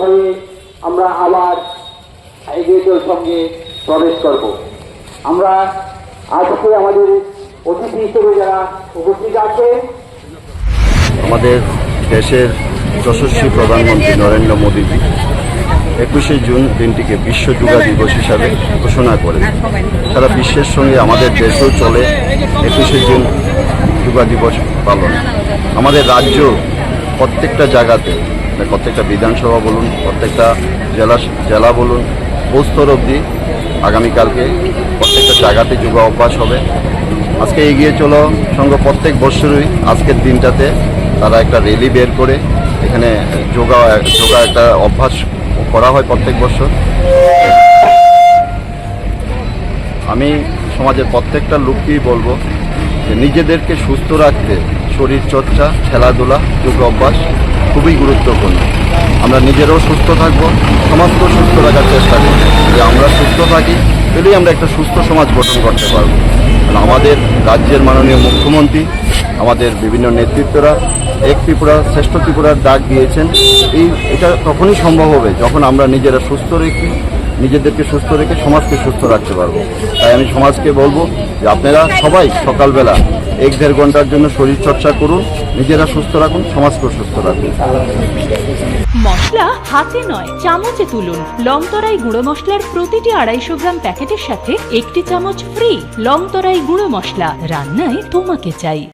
হয়ে আমরা আবার এগিয়ে সঙ্গে প্রবেশ করব। আমরা আজকে আমাদের অতিথি হিসেবে যারা উপস্থিত আছেন, আমাদের দেশের যশস্বী প্রধানমন্ত্রী নরেন্দ্র মোদীজি একুশে জুন দিনটিকে বিশ্ব যুগা দিবস হিসাবে ঘোষণা করেন। সারা বিশ্বের সঙ্গে আমাদের দেশেও চলে একুশে জুন যুগা দিবস পালন। আমাদের রাজ্য প্রত্যেকটা জায়গাতে প্রত্যেকটা বিধানসভা বলুন, প্রত্যেকটা জেলা জেলা বলুন বস্তর অবধি আগামীকালকে প্রত্যেকটা জায়গাতে যোগা অভ্যাস হবে। আজকে এগিয়ে চলো সঙ্গ প্রত্যেক বছরই আজকের দিনটাতে তারা একটা র্যালি বের করে, এখানে যোগা যোগা একটা অভ্যাস করা হয় প্রত্যেক বছর আমি সমাজের প্রত্যেকটা লোককেই বলব যে নিজেদেরকে সুস্থ রাখতে শরীর চর্চা খেলাধুলা, যোগ অভ্যাস খুবই গুরুত্বপূর্ণ। আমরা নিজেরাও সুস্থ থাকব সমাজকেও সুস্থ রাখার চেষ্টা করব। যে আমরা সুস্থ থাকি তাহলেই আমরা একটা সুস্থ সমাজ গঠন করতে পারব। আমাদের রাজ্যের মাননীয় মুখ্যমন্ত্রী, আমাদের বিভিন্ন নেতৃত্বরা এক ত্রিপুরা শ্রেষ্ঠ ত্রিপুরার ডাক দিয়েছেন। এই, এটা তখনই সম্ভব হবে যখন আমরা নিজেরা সুস্থ রেখে, নিজেদেরকে সুস্থ রেখে সমাজকে সুস্থ রাখতে পারব। তাই আমি সমাজকে বলব যে আপনারা সবাই সকালবেলা এক দেড় ঘণ্টার জন্য শরীর চর্চা করুন, নিজেরা সুস্থ রাখুন সমাজকে সুস্থ রাখুন। মশলা হাতে নয়, চামচে তুলুন। লংতরাই গুঁড়ো মশলার প্রতিটি আড়াইশো গ্রাম প্যাকেটের সাথে একটি চামচ ফ্রি লংতরাই গুঁড়ো মশলা। রান্নায় তোমাকে চাই।